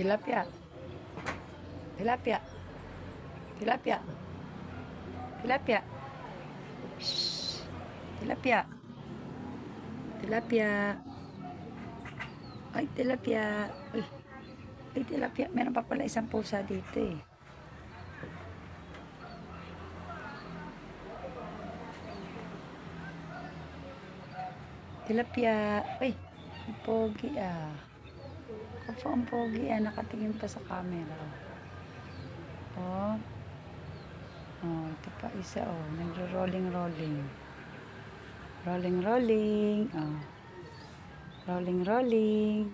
Tilapia. Tilapia. Tilapia. Tilapia. Shh. Tilapia. Tilapia. Ay, tilapia. Uy. Ay, tilapia. Meron pa pala isang pusa dito eh. Tilapia. Uy, pogi ah. Kapo ang pogi ah. Nakatingin pa sa camera. Oh. Oh, ito pa isa oh. Nagro-rolling rolling. Rolling rolling. Oh. Rolling rolling.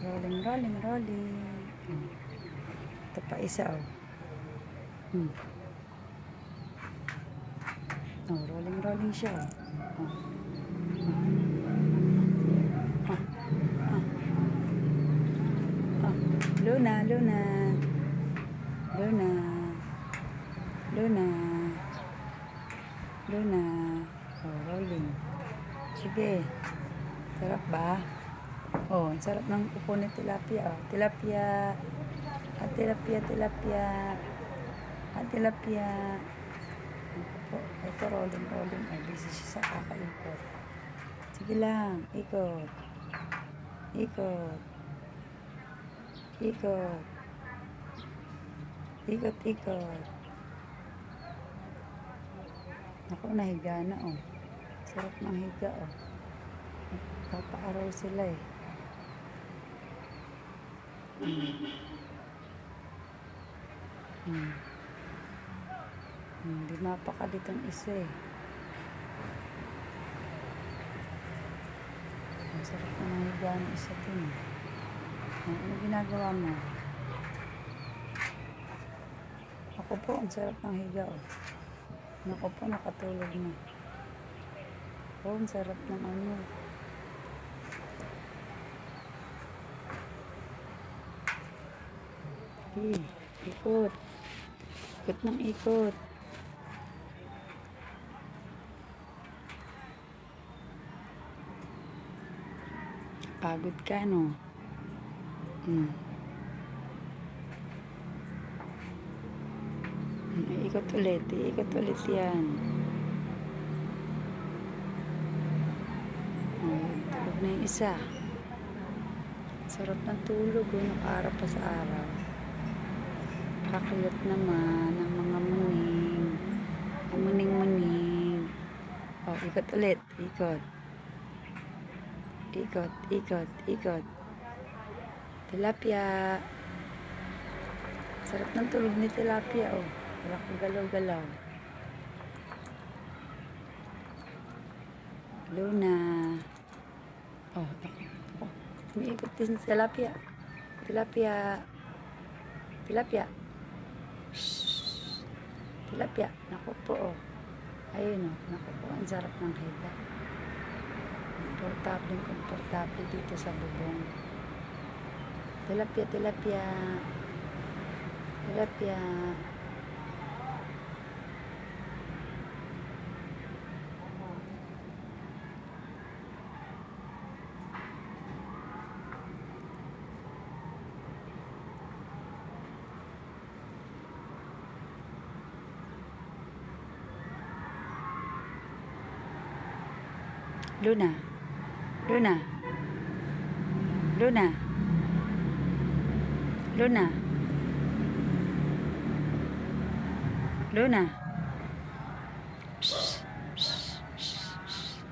Rolling rolling rolling. Oh. Ito pa isa oh. Hmm. Rolling siya oh. Oh. Luna, Luna. Luna. Luna. Luna. Oh, rolling. Sige. Sarap ba? Oh, ang sarap ng upo ni tilapia. Oh. Tilapia. Ah, tilapia, tilapia. Ah, tilapia. Opo, ito rolling, rolling. Ay, busy siya sa kakaikot. Sige lang, ikot. Ikot. Ikot. Ikot, ikot. Ako, nahiga na, oh. Sarap ng higa, oh. Papaaraw sila, eh. Hmm. Hindi mapakalit ang isa, eh. Ang sarap na nahiga ng isa din, eh. Oh, Ano ginagawa mo? Ako po, ang sarap ng higa, oh. Ako po, nakatulog na. Oh, ang sarap ng ano. Okay, ikot. Ikot ng ikot. Pagod ka, no? Hmm. Hmm, Ikot ulit. Ikot ulit yan. Oh, tulog na yung isa. Sarap ng tulog, oh. Nakaarap pa sa araw. Kakuyot naman ang mga muning. Muning-muning. Oh, ikot ulit. Ikot. Ikot, ikot, ikot. Tilapia. Sarap ng tulog ni tilapia, oh. Wala kang galaw-galaw. Luna. Oh. Oh, umiikot din si tilapia. Tilapia. Tilapia. Shhh. Tilapia. Naku po, oh. Ayun, oh. Naku po, ang sarap ng higa. Komportable, komportable dito sa bubong. Tilapia, tilapia. Tilapia. Luna. Luna. Luna. Luna. Luna. Psst, psst, psst.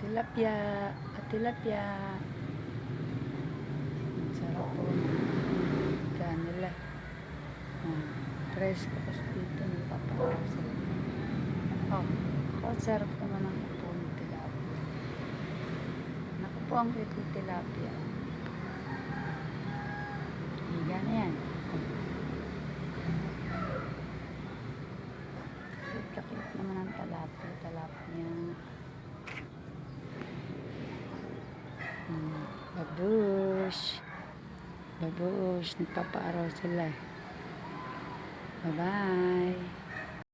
Tilapia. Tilapia. Sarap po. Tres ko kasi dito. Nagpapakaw sila. Oh, ako ang sarap naman ang upo ng tilapia. Naku po ang cute ng tilapia. Higa na yan. Kakit naman ang talapia. Talapia. Hmm, babush. Babush, nagpapaaraw sila. Bye-bye.